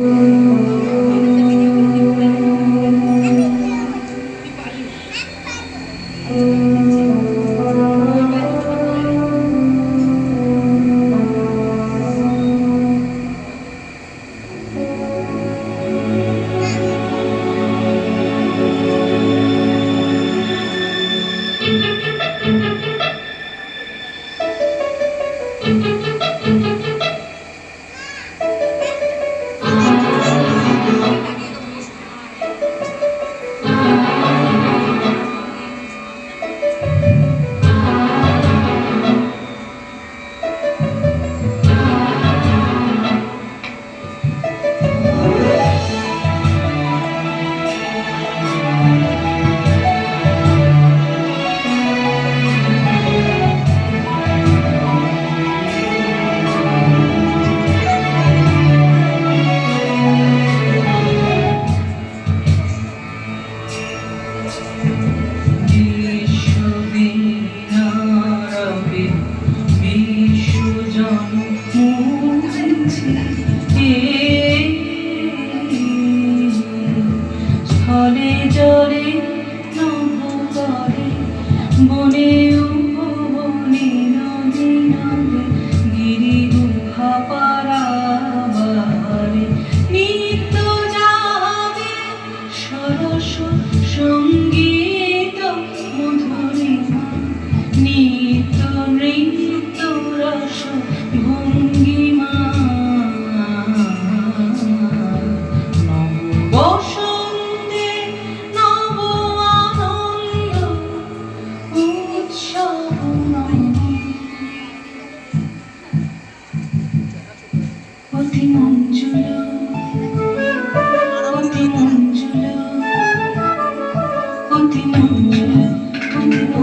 Mm -hmm. অতি মঞ্জুল মঞ্জুল